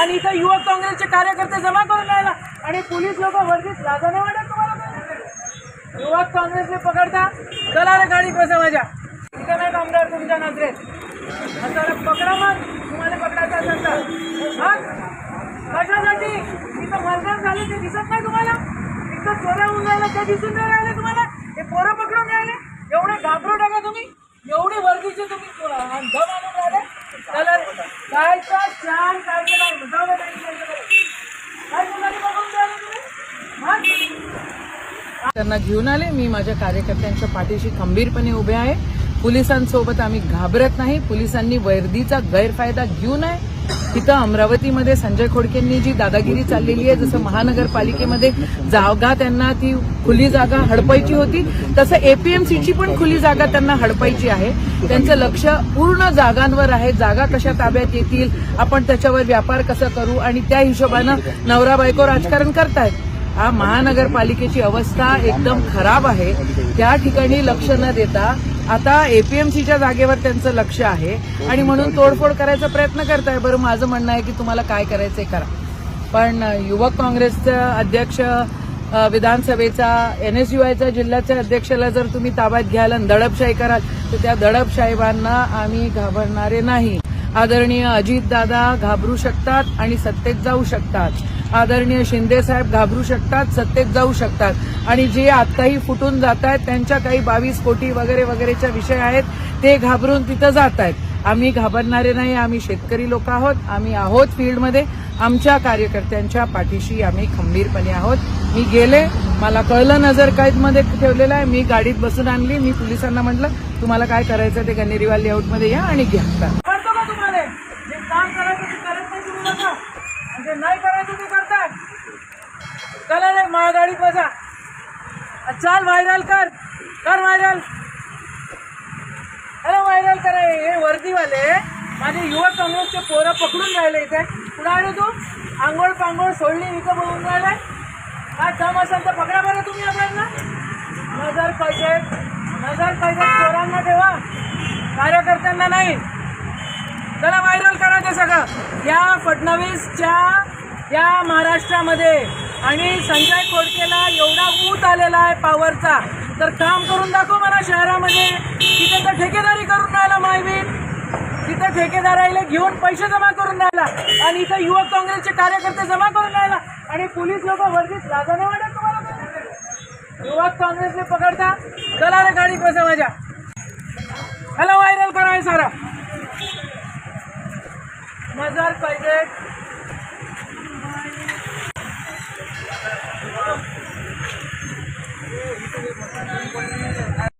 आणि इथं युवक काँग्रेसचे कार्यकर्ते जमा करून राहिला. आणि पोलीस लोक वर्दीत लाजा नाही वाटत तुम्हाला युवक काँग्रेसने पकडता. चला रे गाडी बसा माझ्या इथं नाही कामदार तुमच्या नजरेत. आता पकडा मग. तुम्हाला पकडायचं असेल तर. हा? कशासाठी? इथं मर्डर झाले ते दिसत नाही तुम्हाला? इथं चोऱ्या होऊन राहिलं ते दिसून नाही राहिले तुम्हाला? हे पोरं पकडून राहिले. एवढे घाबरू टाका तुम्ही. एवढी वर्दीचे तुम्ही दम आणून राहिले. चला काय? त्यांना घेऊन आले. मी माझ्या कार्यकर्त्यांच्या पाठीशी खंबीरपणे उभे आहे. पोलिसांसोबत आम्ही घाबरत नाही. पोलिसांनी वर्दीचा गैरफायदा घेऊ नये. तिथं अमरावतीमध्ये संजय खोडकेंनी जी दादागिरी चाललेली आहे जसं महानगरपालिकेमध्ये जागा त्यांना ती खुली जागा हडपायची होती तसं एपीएमसीची पण खुली जागा त्यांना हडपायची आहे. त्यांचं लक्ष पूर्ण जागांवर आहे. जागा कशा ताब्यात येतील आपण त्याच्यावर व्यापार कसा करू आणि त्या हिशोबानं नवरा बायको राजकारण करतायत. हा महानगरपालिकेची अवस्था एकदम खराब आहे. त्या ठिकाणी लक्ष न देता आता एपीएमसीच्या जागेवर त्यांचं लक्ष आहे. आणि म्हणून तोडफोड करायचा प्रयत्न करताय. बरं माझं म्हणणं आहे की तुम्हाला काय करायचंय करा. पण युवक काँग्रेसचा अध्यक्ष विधानसभेचा एन एस यू आयचा जिल्ह्याच्या अध्यक्षाला जर तुम्ही ताब्यात घ्याल आणि दडपशाही कराल तर त्या दडपशाहीबांना आम्ही घाबरणारे नाही. आदरणीय अजितदादा घाबरू शकतात आणि सत्तेत जाऊ शकतात. आदरणीय शिंदे साहेब घाबरू शकतात सत्तेत जाऊ शकतात. आणि जे आत्ताही फुटून जात आहेत त्यांच्या काही बावीस कोटी वगैरे वगैरेच्या विषय आहेत ते घाबरून तिथं जात आहेत. आम्ही घाबरणारे नाही आम्ही शेतकरी लोक आहोत आम्ही आहोत फील्डमध्ये. आमच्या कार्यकर्त्यांच्या पाठीशी आम्ही खंबीरपणे आहोत. मी गेले मला कळलं नजर कैदमध्ये ठेवलेलं आहे मी गाडीत बसून आणली मी पोलिसांना म्हटलं तुम्हाला काय करायचं ते गणेरीवाल लेआउटमध्ये या आणि घ्या. म्हणजे नाही करायचं नाही तुम्ही करता नाही करायचं ते करतात. चला रे महागाडीत बसा. चाल व्हायरल कर. कर व्हायरल अरे व्हायरल करा हे वर्दीवाले. माझे युवक काँग्रेसचे पोरं पकडून राहिले इथे. पुढे आले तू? आंघोळ पांघोळ सोडली इथं बघून राहिले? काय काम असेल तर पकडा बरं तुम्ही आपल्याला. नजर पाहिजे नजर पाहिजे चोरांना ठेवा. कार्यकर्त्यांना नाही चला व्हायरल करा ते सगळं या फडणवीसच्या या महाराष्ट्रामध्ये आणि संजय खोडकेला एवढा ऊत आलेला आहे पॉवरचा तर काम करून दाखव मला शहरामध्ये. तिथे तर ठेकेदारी करून राहिला मायवीन तिथे ठेकेदाराला घेऊन पैसे जमा करून राहिला. आणि इथं युवक काँग्रेसचे कार्यकर्ते जमा करून राहिला. आणि पोलीस लोक वर्दीत लाजा नाही वाटत तुम्हाला युवक काँग्रेसने पकडता चला रे गाडी बसा माझ्या. हॅलो व्हायरल करा सारा.